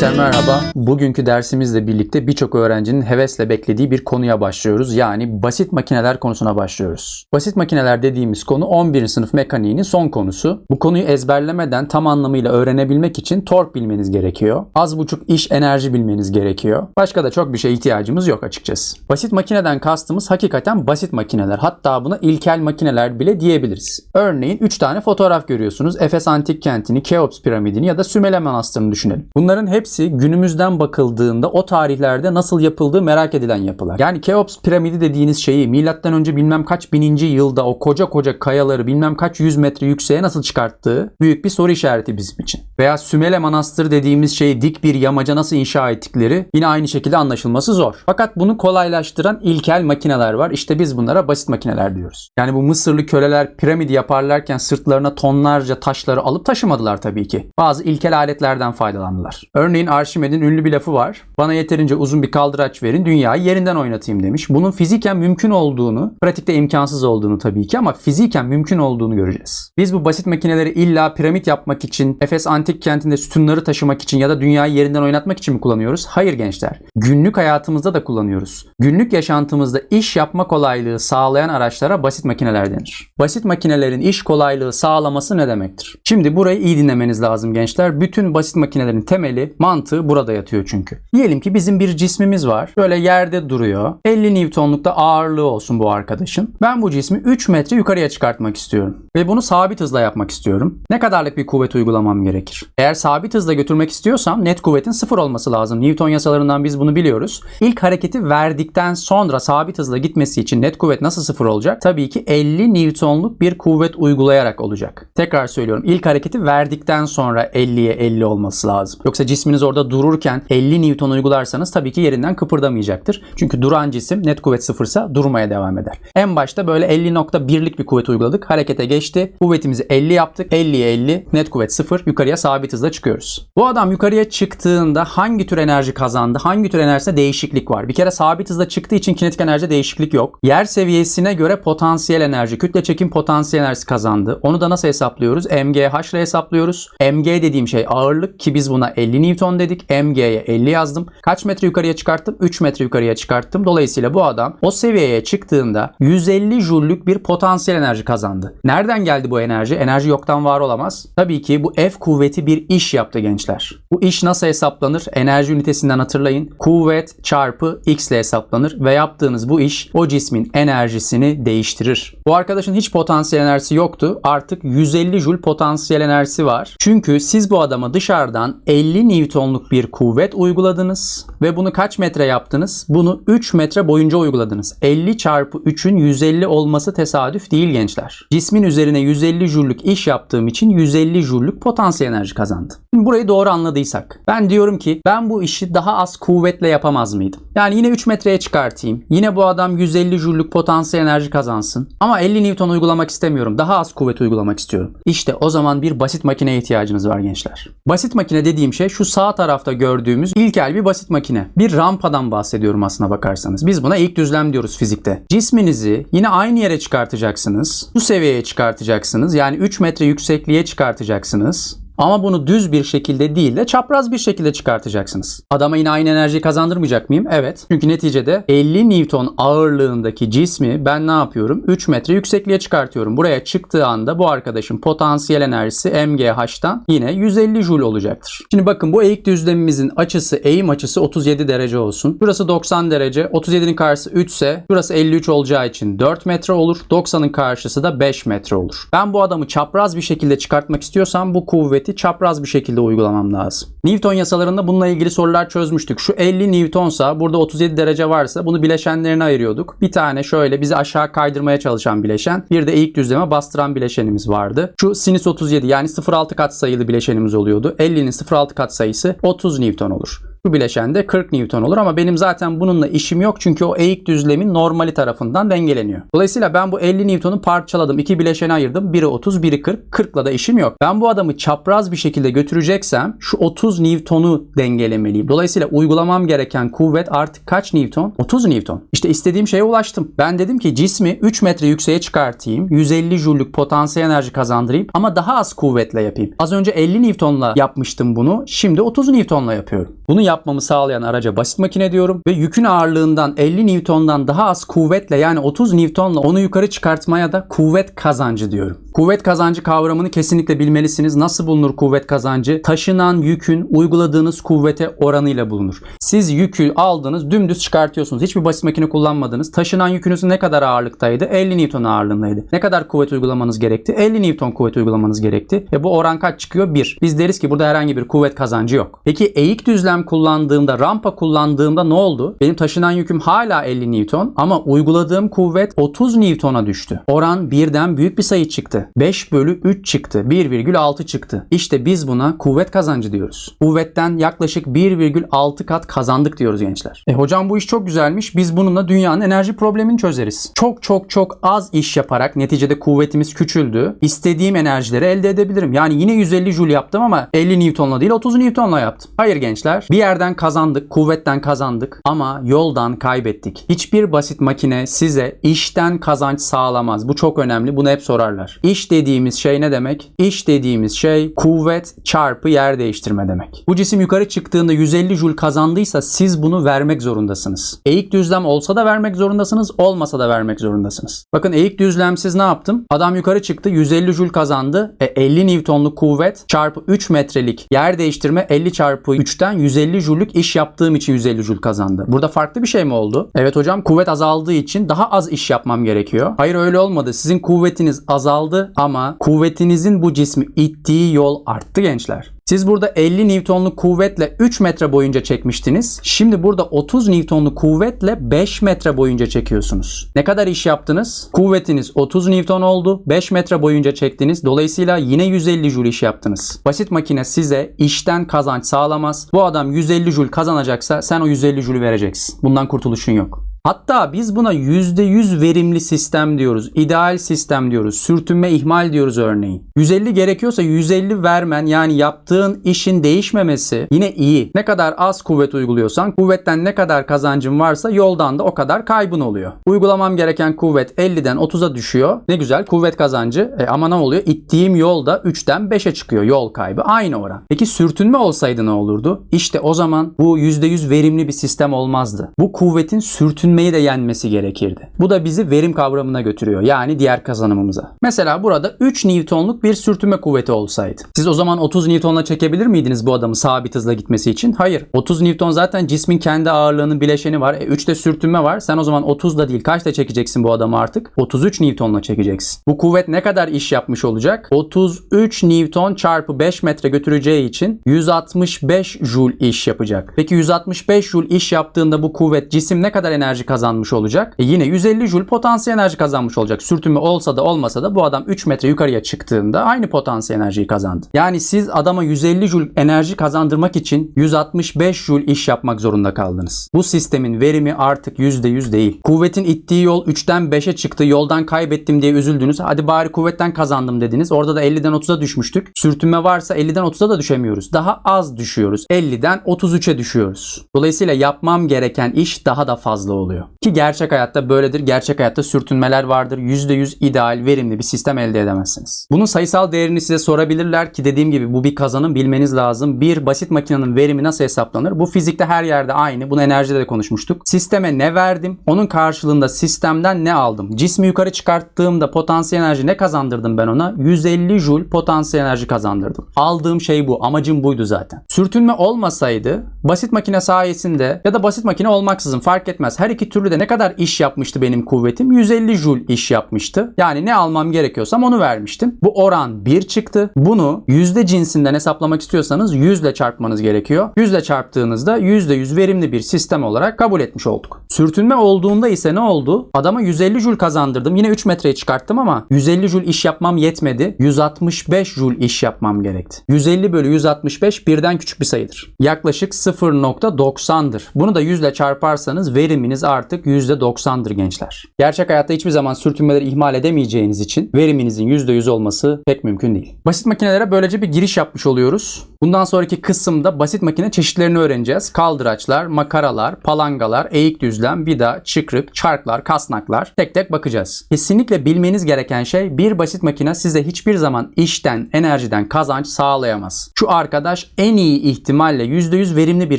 Gençler merhaba. Bugünkü dersimizle birlikte birçok öğrencinin hevesle beklediği bir konuya başlıyoruz. Yani basit makineler konusuna başlıyoruz. Basit makineler dediğimiz konu 11. sınıf mekaniğinin son konusu. Bu konuyu ezberlemeden tam anlamıyla öğrenebilmek için tork bilmeniz gerekiyor. Az buçuk iş enerji bilmeniz gerekiyor. Başka da çok bir şeye ihtiyacımız yok açıkçası. Basit makineden kastımız hakikaten basit makineler. Hatta buna ilkel makineler bile diyebiliriz. Örneğin 3 tane fotoğraf görüyorsunuz. Efes Antik Kenti'ni, Keops piramidini ya da Sümele Manastırı'nı düşünelim. Bunların hepsi günümüzden bakıldığında o tarihlerde nasıl yapıldığı merak edilen yapılar. Yani Keops piramidi dediğiniz şeyi milattan önce bilmem kaç bininci yılda o koca koca kayaları bilmem kaç yüz metre yükseğe nasıl çıkarttığı büyük bir soru işareti bizim için. Veya Sümele Manastırı dediğimiz şeyi dik bir yamaca nasıl inşa ettikleri yine aynı şekilde anlaşılması zor. Fakat bunu kolaylaştıran ilkel makineler var. İşte biz bunlara basit makineler diyoruz. Yani bu Mısırlı köleler piramidi yaparlarken sırtlarına tonlarca taşları alıp taşımadılar tabii ki. Bazı ilkel aletlerden faydalandılar. Örneğin Arşimed'in ünlü bir lafı var. Bana yeterince uzun bir kaldıraç verin dünyayı yerinden oynatayım demiş. Bunun fiziken mümkün olduğunu, pratikte imkansız olduğunu tabii ki ama fiziken mümkün olduğunu göreceğiz. Biz bu basit makineleri illa piramit yapmak için, Efes antik kentinde sütunları taşımak için ya da dünyayı yerinden oynatmak için mi kullanıyoruz? Hayır gençler. Günlük hayatımızda da kullanıyoruz. Günlük yaşantımızda iş yapma kolaylığı sağlayan araçlara basit makineler denir. Basit makinelerin iş kolaylığı sağlaması ne demektir? Şimdi burayı iyi dinlemeniz lazım gençler. Bütün basit makinelerin temeli, mantığı burada yatıyor çünkü. Diyelim ki bizim bir cismimiz var. Böyle yerde duruyor. 50 Newton'lukta ağırlığı olsun bu arkadaşın. Ben bu cismi 3 metre yukarıya çıkartmak istiyorum. Ve bunu sabit hızla yapmak istiyorum. Ne kadarlık bir kuvvet uygulamam gerekir? Eğer sabit hızla götürmek istiyorsam net kuvvetin sıfır olması lazım. Newton yasalarından biz bunu biliyoruz. İlk hareketi verdikten sonra sabit hızla gitmesi için net kuvvet nasıl sıfır olacak? Tabii ki 50 Newton'luk bir kuvvet uygulayarak olacak. Tekrar söylüyorum. İlk hareketi verdikten sonra 50'ye 50 olması lazım. Yoksa cisminiz orada dururken 50 Newton uygularsanız tabii ki yerinden kıpırdamayacaktır. Çünkü duran cisim net kuvvet sıfırsa durmaya devam eder. En başta böyle 50.1'lik bir kuvvet uyguladık. Harekete geçti. Kuvvetimizi 50 yaptık. 50'ye 50 net kuvvet sıfır. Yukarıya sabit hızla çıkıyoruz. Bu adam yukarıya çıktığında hangi tür enerji kazandı? Hangi tür enerjisinde değişiklik var? Bir kere sabit hızla çıktığı için kinetik enerjide değişiklik yok. Yer seviyesine göre potansiyel enerji, kütle çekim potansiyel enerjisi kazandı. Onu da nasıl hesaplıyoruz? MGH ile hesaplıyoruz. MG dediğim şey ağırlık ki biz buna 50 Newton dedik. MG'ye 50 yazdım. Kaç metre yukarıya çıkarttım? 3 metre yukarıya çıkarttım. Dolayısıyla bu adam o seviyeye çıktığında 150 jüllük bir potansiyel enerji kazandı. Nereden geldi bu enerji? Enerji yoktan var olamaz. Tabii ki bu F kuvveti bir iş yaptı gençler. Bu iş nasıl hesaplanır? Enerji ünitesinden hatırlayın. Kuvvet çarpı X ile hesaplanır ve yaptığınız bu iş o cismin enerjisini değiştirir. Bu arkadaşın hiç potansiyel enerjisi yoktu. Artık 150 jül potansiyel enerjisi var. Çünkü siz bu adama dışarıdan 50 Newton'luk bir kuvvet uyguladınız ve bunu kaç metre yaptınız? Bunu 3 metre boyunca uyguladınız. 50 çarpı 3'ün 150 olması tesadüf değil gençler. Cismin üzerine 150 jüllük iş yaptığım için 150 jüllük potansiyel enerji kazandı. Şimdi burayı doğru anladıysak ben diyorum ki ben bu işi daha az kuvvetle yapamaz mıydım? Yani yine 3 metreye çıkartayım. Yine bu adam 150 jüllük potansiyel enerji kazansın. Ama 50 Newton uygulamak istemiyorum. Daha az kuvvet uygulamak istiyorum. İşte o zaman bir basit makineye ihtiyacınız var gençler. Basit makine dediğim şey şu sağ tarafta gördüğümüz ilkel bir basit makine. Bir rampadan bahsediyorum aslına bakarsanız. Biz buna ilk düzlem diyoruz fizikte. Cisminizi yine aynı yere çıkartacaksınız. Bu seviyeye çıkartacaksınız. Yani 3 metre yüksekliğe çıkartacaksınız. Ama bunu düz bir şekilde değil de çapraz bir şekilde çıkartacaksınız. Adama yine aynı enerjiyi kazandırmayacak mıyım? Evet. Çünkü neticede 50 Newton ağırlığındaki cismi ben ne yapıyorum? 3 metre yüksekliğe çıkartıyorum. Buraya çıktığı anda bu arkadaşın potansiyel enerjisi MGH'tan yine 150 Joule olacaktır. Şimdi bakın bu eğik düzlemimizin açısı, eğim açısı 37 derece olsun. Burası 90 derece. 37'nin karşısı 3 ise burası 53 olacağı için 4 metre olur. 90'ın karşısı da 5 metre olur. Ben bu adamı çapraz bir şekilde çıkartmak istiyorsam bu kuvvet kuvveti çapraz bir şekilde uygulamam lazım. Newton yasalarında bununla ilgili sorular çözmüştük. Şu 50 Newtonsa burada 37 derece varsa bunu bileşenlerine ayırıyorduk. Bir tane şöyle bizi aşağı kaydırmaya çalışan bileşen. Bir de ilk düzleme bastıran bileşenimiz vardı. Şu sinüs 37 yani 0.6 kat sayılı bileşenimiz oluyordu. 50'nin 0.6 kat sayısı 30 Newton olur. Bu bileşen de 40 Newton olur ama benim zaten bununla işim yok çünkü o eğik düzlemin normali tarafından dengeleniyor. Dolayısıyla ben bu 50 Newton'u parçaladım. iki bileşene ayırdım. Biri 30, biri 40. 40'la da işim yok. Ben bu adamı çapraz bir şekilde götüreceksem şu 30 Newton'u dengelemeliyim. Dolayısıyla uygulamam gereken kuvvet artık kaç Newton? 30 Newton. İşte istediğim şeye ulaştım. Ben dedim ki cismi 3 metre yükseğe çıkartayım. 150 Joule'luk potansiyel enerji kazandırayım ama daha az kuvvetle yapayım. Az önce 50 Newton'la yapmıştım bunu. Şimdi 30 Newton'la yapıyorum. Bunu yapmamı sağlayan araca basit makine diyorum ve yükün ağırlığından 50 Newton'dan daha az kuvvetle yani 30 Newton'la onu yukarı çıkartmaya da kuvvet kazancı diyorum. Kuvvet kazancı kavramını kesinlikle bilmelisiniz. Nasıl bulunur kuvvet kazancı? Taşınan yükün uyguladığınız kuvvete oranıyla bulunur. Siz yükü aldınız, dümdüz çıkartıyorsunuz. Hiçbir basit makine kullanmadınız. Taşınan yükünüz ne kadar ağırlıktaydı? 50 Newton ağırlığındaydı. Ne kadar kuvvet uygulamanız gerekti? 50 Newton kuvvet uygulamanız gerekti. E bu oran kaç çıkıyor? 1. Biz deriz ki burada herhangi bir kuvvet kazancı yok. Peki eğik düzlem kullandığımda, rampa kullandığımda ne oldu? Benim taşınan yüküm hala 50 Newton ama uyguladığım kuvvet 30 Newton'a düştü. Oran birden büyük bir sayı çıktı. 5 bölü 3 çıktı. 1,6 çıktı. İşte biz buna kuvvet kazancı diyoruz. Kuvvetten yaklaşık 1,6 kat kazandık diyoruz gençler. E hocam bu iş çok güzelmiş. Biz bununla dünyanın enerji problemini çözeriz. Çok çok çok az iş yaparak neticede kuvvetimiz küçüldü. İstediğim enerjileri elde edebilirim. Yani yine 150 Joule yaptım ama 50 Newton'la değil 30 Newton'la yaptım. Hayır gençler. Bir yerden kazandık, kuvvetten kazandık ama yoldan kaybettik. Hiçbir basit makine size işten kazanç sağlamaz. Bu çok önemli. Bunu hep sorarlar. İş dediğimiz şey ne demek? İş dediğimiz şey kuvvet çarpı yer değiştirme demek. Bu cisim yukarı çıktığında 150 Joule kazandıysa siz bunu vermek zorundasınız. Eğik düzlem olsa da vermek zorundasınız, olmasa da vermek zorundasınız. Bakın eğik düzlemsiz ne yaptım? Adam yukarı çıktı, 150 Joule kazandı. E 50 Newtonluk kuvvet çarpı 3 metrelik yer değiştirme 50 çarpı 3'ten 150 Joule'luk iş yaptığım için 150 Joule kazandı. Burada farklı bir şey mi oldu? Evet hocam kuvvet azaldığı için daha az iş yapmam gerekiyor. Hayır öyle olmadı. Sizin kuvvetiniz azaldı ama kuvvetinizin bu cismi ittiği yol arttı gençler. Siz burada 50 Newton'luk kuvvetle 3 metre boyunca çekmiştiniz. Şimdi burada 30 Newton'luk kuvvetle 5 metre boyunca çekiyorsunuz. Ne kadar iş yaptınız? Kuvvetiniz 30 Newton oldu. 5 metre boyunca çektiniz. Dolayısıyla yine 150 Joule iş yaptınız. Basit makine size işten kazanç sağlamaz. Bu adam 150 Joule kazanacaksa sen o 150 Joule'ü vereceksin. Bundan kurtuluşun yok. Hatta biz buna %100 verimli sistem diyoruz. ideal sistem diyoruz. Sürtünme ihmal diyoruz örneğin. 150 gerekiyorsa 150 vermen yani yaptığın işin değişmemesi yine iyi. Ne kadar az kuvvet uyguluyorsan kuvvetten ne kadar kazancın varsa yoldan da o kadar kaybın oluyor. Uygulamam gereken kuvvet 50'den 30'a düşüyor. Ne güzel kuvvet kazancı. E ama ne oluyor? İttiğim yolda 3'ten 5'e çıkıyor yol kaybı. Aynı oran. Peki sürtünme olsaydı ne olurdu? İşte o zaman bu %100 verimli bir sistem olmazdı. Bu kuvvetin sürtünme sürtünmeyi de yenmesi gerekirdi. Bu da bizi verim kavramına götürüyor. Yani diğer kazanımımıza. Mesela burada 3 Newton'luk bir sürtünme kuvveti olsaydı. Siz o zaman 30 Newton'la çekebilir miydiniz bu adamı sabit hızla gitmesi için? Hayır. 30 Newton zaten cismin kendi ağırlığının bileşeni var. E 3 de sürtünme var. Sen o zaman 30 da değil kaçta çekeceksin bu adamı artık? 33 Newton'la çekeceksin. Bu kuvvet ne kadar iş yapmış olacak? 33 Newton çarpı 5 metre götüreceği için 165 Joule iş yapacak. Peki 165 Joule iş yaptığında bu kuvvet cisim ne kadar enerji kazanmış olacak? E yine 150 Joule potansiyel enerji kazanmış olacak. Sürtünme olsa da olmasa da bu adam 3 metre yukarıya çıktığında aynı potansiyel enerjiyi kazandı. Yani siz adama 150 Joule enerji kazandırmak için 165 Joule iş yapmak zorunda kaldınız. Bu sistemin verimi artık %100 değil. Kuvvetin ittiği yol 3'ten 5'e çıktı. Yoldan kaybettim diye üzüldünüz. Hadi bari kuvvetten kazandım dediniz. Orada da 50'den 30'a düşmüştük. Sürtünme varsa 50'den 30'a da düşemiyoruz. Daha az düşüyoruz. 50'den 33'e düşüyoruz. Dolayısıyla yapmam gereken iş daha da fazla oluyor. Ki gerçek hayatta böyledir. Gerçek hayatta sürtünmeler vardır. %100 ideal, verimli bir sistem elde edemezsiniz. Bunun sayısal değerini size sorabilirler ki dediğim gibi bu bir kazanım bilmeniz lazım. Bir basit makinenin verimi nasıl hesaplanır? Bu fizikte her yerde aynı. Bunu enerjide de konuşmuştuk. Sisteme ne verdim? Onun karşılığında sistemden ne aldım? Cismi yukarı çıkarttığımda potansiyel enerji ne kazandırdım ben ona? 150 Joule potansiyel enerji kazandırdım. Aldığım şey bu. Amacım buydu zaten. Sürtünme olmasaydı basit makine sayesinde ya da basit makine olmaksızın fark etmez. Her iki türlü de ne kadar iş yapmıştı benim kuvvetim? 150 Joule iş yapmıştı. Yani ne almam gerekiyorsam onu vermiştim. Bu oran 1 çıktı. Bunu yüzde cinsinden hesaplamak istiyorsanız 100 ile çarpmanız gerekiyor. 100 ile çarptığınızda %100 verimli bir sistem olarak kabul etmiş olduk. Sürtünme olduğunda ise ne oldu? Adama 150 jül kazandırdım. Yine 3 metreye çıkarttım ama 150 jül iş yapmam yetmedi. 165 jül iş yapmam gerekti. 150 bölü 165 birden küçük bir sayıdır. Yaklaşık 0.90'dır. Bunu da 100 ile çarparsanız veriminiz artık %90'dır gençler. Gerçek hayatta hiçbir zaman sürtünmeleri ihmal edemeyeceğiniz için veriminizin %100 olması pek mümkün değil. Basit makinelere böylece bir giriş yapmış oluyoruz. Bundan sonraki kısımda basit makine çeşitlerini öğreneceğiz. Kaldıraçlar, makaralar, palangalar, eğik düzlem, vida, çıkrık, çarklar, kasnaklar tek tek bakacağız. Kesinlikle bilmeniz gereken şey bir basit makine size hiçbir zaman işten, enerjiden kazanç sağlayamaz. Şu arkadaş en iyi ihtimalle %100 verimli bir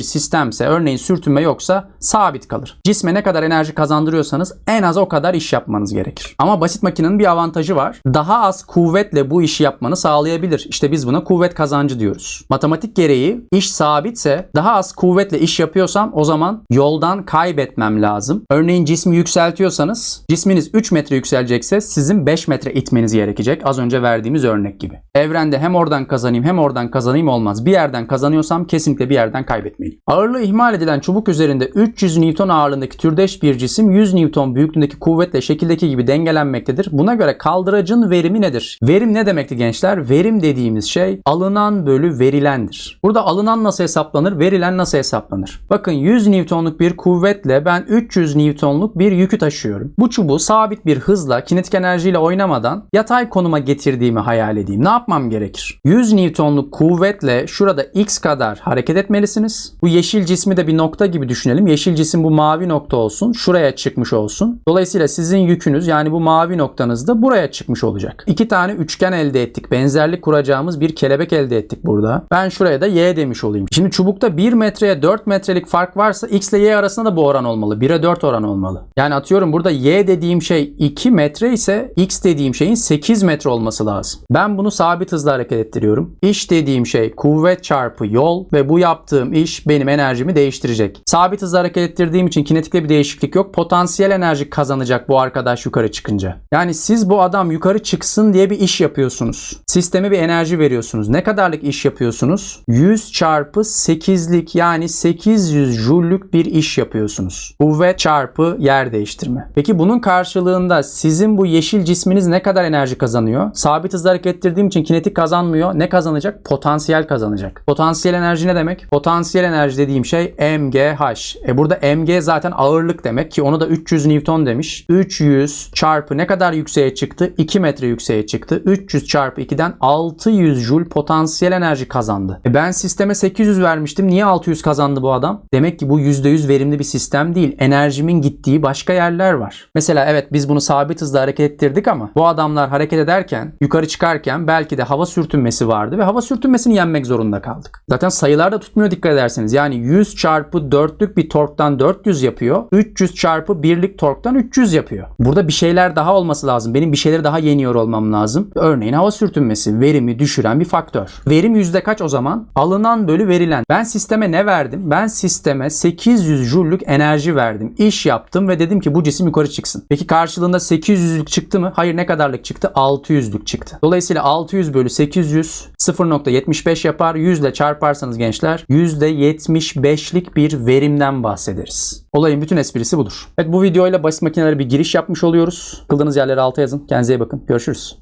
sistemse, örneğin sürtünme yoksa sabit kalır. Cisme ne kadar enerji kazandırıyorsanız en az o kadar iş yapmanız gerekir. Ama basit makinenin bir avantajı var. Daha az kuvvetle bu işi yapmanı sağlayabilir. İşte biz buna kuvvet kazancı diyoruz. Matematik gereği iş sabitse daha az kuvvetle iş yapıyorsam o zaman yoldan kaybetmem lazım. Örneğin cismi yükseltiyorsanız cisminiz 3 metre yükselecekse sizin 5 metre itmeniz gerekecek. Az önce verdiğimiz örnek gibi. Evrende hem oradan kazanayım hem oradan kazanayım olmaz. Bir yerden kazanıyorsam kesinlikle bir yerden kaybetmeliyim. Ağırlığı ihmal edilen çubuk üzerinde 300 Newton ağırlığındaki türdeş bir cisim 100 Newton büyüklüğündeki kuvvetle şekildeki gibi dengelenmektedir. Buna göre kaldıracın verimi nedir? Verim ne demekti gençler? Verim dediğimiz şey alınan bölü verilendir. Burada alınan nasıl hesaplanır? Verilen nasıl hesaplanır? Bakın 100 Newton'luk bir kuvvetle ben 300 Newton'luk bir yükü taşıyorum. Bu çubuğu sabit bir hızla kinetik enerjiyle oynamadan yatay konuma getirdiğimi hayal edeyim. Ne yapmam gerekir? 100 Newton'luk kuvvetle şurada x kadar hareket etmelisiniz. Bu yeşil cismi de bir nokta gibi düşünelim. Yeşil cisim bu mavi nokta olsun. Şuraya çıkmış olsun. Dolayısıyla sizin yükünüz yani bu mavi noktanız da buraya çıkmış olacak. İki tane üçgen elde ettik. Benzerlik kuracağımız bir kelebek elde ettik burada. Ben şuraya da y demiş olayım. Şimdi çubukta 1 metreye 4 metrelik fark varsa x ile y arasında da bu oran olmalı. 1'e 4 oran olmalı. Yani atıyorum burada y dediğim şey 2 metre ise x dediğim şeyin 8 metre olması lazım. Ben bunu sabit hızla hareket ettiriyorum. İş dediğim şey kuvvet çarpı yol ve bu yaptığım iş benim enerjimi değiştirecek. Sabit hızla hareket ettirdiğim için kinetikte bir değişiklik yok. Potansiyel enerji kazanacak bu arkadaş yukarı çıkınca. Yani siz bu adam yukarı çıksın diye bir iş yapıyorsunuz. Sisteme bir enerji veriyorsunuz. Ne kadarlık iş yapıyorsunuz? 100 çarpı 8'lik yani 800 jüllük bir iş yapıyorsunuz. Kuvvet çarpı yer değiştirme. Peki bunun karşılığında sizin bu yeşil cisminiz ne kadar enerji kazanıyor? Sabit hızla hareket ettirdiğim için kinetik kazanmıyor. Ne kazanacak? Potansiyel kazanacak. Potansiyel enerji ne demek? Potansiyel enerji dediğim şey MGH. E burada MG zaten ağırlık demek ki onu da 300 Newton demiş. 300 çarpı ne kadar yükseğe çıktı? 2 metre yükseğe çıktı. 300 çarpı 2'den 600 joule potansiyel enerji kazandı. E ben sisteme 800 vermiştim. Niye 600 kazandı bu adam? Demek ki bu %100 verimli bir sistem değil. Enerjimin gittiği başka yerler var. Mesela evet biz bunu sabit hızla hareket ettirdik ama bu adamlar hareket ederken, yukarı çıkarken belki de hava sürtünmesi vardı ve hava sürtünmesini yenmek zorunda kaldık. Zaten sayılar da tutmuyor dikkat ederseniz. Yani 100 çarpı 4'lük bir torktan 400 yapıyor. 300 çarpı 1'lik torktan 300 yapıyor. Burada bir şeyler daha olması lazım. Benim bir şeyleri daha yeniyor olmam lazım. Örneğin hava sürtünmesi verimi düşüren bir faktör. Verim yüzde kaç o zaman? Alınan bölü verilen. Ben sisteme ne verdim? Ben sisteme 800 jüllük enerji verdim. İş yaptım ve dedim ki bu cisim yukarı çıksın. Peki karşılığında 800'lük çıktı mı? Hayır ne kadarlık çıktı? 600'lük çıktı. Dolayısıyla 600 bölü 800 0.75 yapar. 100 ile çarparsanız gençler %75'lik bir verimden bahsederiz. Olayın bütün esprisi budur. Evet bu videoyla basit makinelere bir giriş yapmış oluyoruz. Kıldığınız yerleri alta yazın. Kendinize iyi bakın. Görüşürüz.